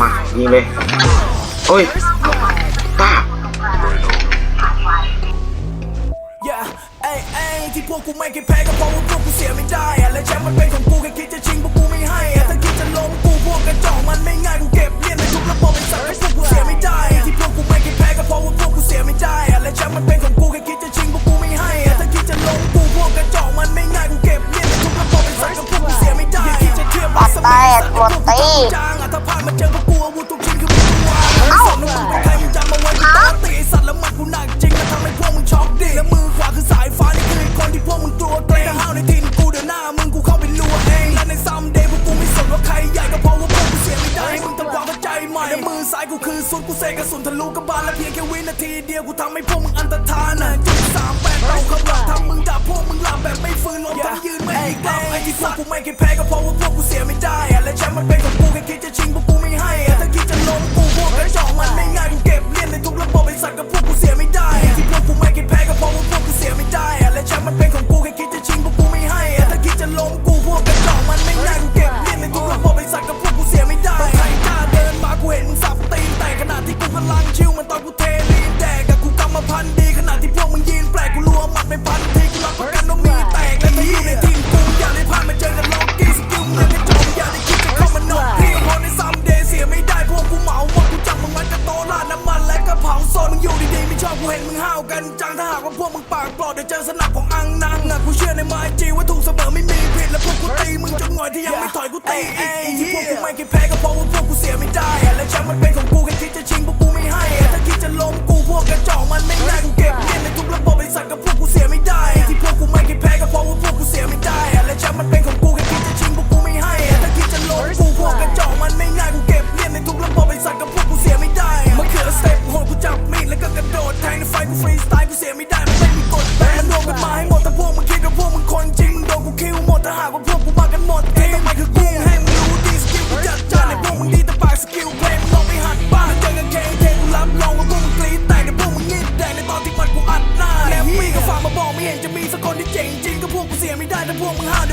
มายิงเลยโอ้ยป้าที่พวกกูไม่เคยแพ้ก็เพราะว่าพวกกูเสียไม่ได้อะและแชมป์มันเป็นของกูแค่คิดจะชิงพวกกูไม่ให้อะถ้าคิดจะล้มกูพวกกระจอกมันไม่ง่ายกูเก็บเลียนในทุกระบบเป็นสัตว์แต่พวกกูเสียไม่ได้ที่พวกกูไม่เคยแพ้ก็เพราะว่าพวกกูเสียไม่ได้อะและแชมป์มันเป็นของกูแค่คิดจะชิงพวกกูไม่ให้อะถ้าคิดจะล้มกูพวกกระจอกมันไม่ง่ายกูเก็บเลียนในทุกระบบเป็นสัตว์แต่พวกกูเสียไม่ได้อย่าคิดจะเทียบว่าสมัยสัตว์แต่ กูคือสุดกูเสกกระสุนทะลุกระบาลและเพียงแค่วินาทีเดียวกูทำให้พวกมึงอันตรธานน่ะจุดสามแปดเต่าขับหลังทำมึงด่าพวกมึงหลับแบบไม่ฟื้นลมทั้งยืนไม่อีกรอบไอ้ที่พวกกูไม่เคยแพ้ก็เพราะว่าพวกกูเสียไม่ได้ ตอนกูเทลีนแดกกับกูกำมาพันดีขณะที่พวกมึงยืนแปลกกูรัวหมัดไปพันทีกูรับประกันว่ามีแตกและถ้าอยู่ในทีมกูอย่าได้พลาดมาเจอกันล็อกกี้สกิลมึงยังกระจอกอย่าได้คิดจะเข้ามานอกพี่พอในซัมเดย์เสียไม่ได้พวกกูเหมาหมดกูจับมึงมันกระโตลาดน้ำมันและกระเผาโซนมึงอยู่ดีๆไม่ชอบกูเห็นมึงห้าวกันจังถ้าหากว่าพวกมึงปากปลอดเดี๋ยวเจอสนับของอังนังอะกูเชื่อในไม้จีว่าถูกเสมอไม่มีผิดและพวกกูตีมึงจนหน่อยที่ยังไม่ถอยกูตีอีกที่พวกกูไม่เคยแพ้ก็เพราะว่าพวกกูเสียไม่ได้ ไฟกูฟรีสไตล์กูเสียไม่ได้มันไม่มีกฎแต่มันรวมกันมาให้หมดถ้าพวกมึงคิดว่าพวกมึงคนจริงมึงโดนกูคิวหมดถ้าหากว่าพวกกูมากันหมดเองไมคือกูให้มึงรู้ดีสกิลกูจัดจ้านในพวกมึงดีแต่ปากสกิลเพลงมึงลองไปหัดบ้างเจอกันเคงเทกูรับรองว่าพวกมึงกรี๊ดแต่ในพวกมึงงีดแดงในตอนที่มันกูอัดหน้าแล้วมีก็ฝากมาบอกไม่เห็นจะมีสักคนที่เจ๋งจริงก็พวกกูเสียไม่ได้ถ้าพวกมึงห้า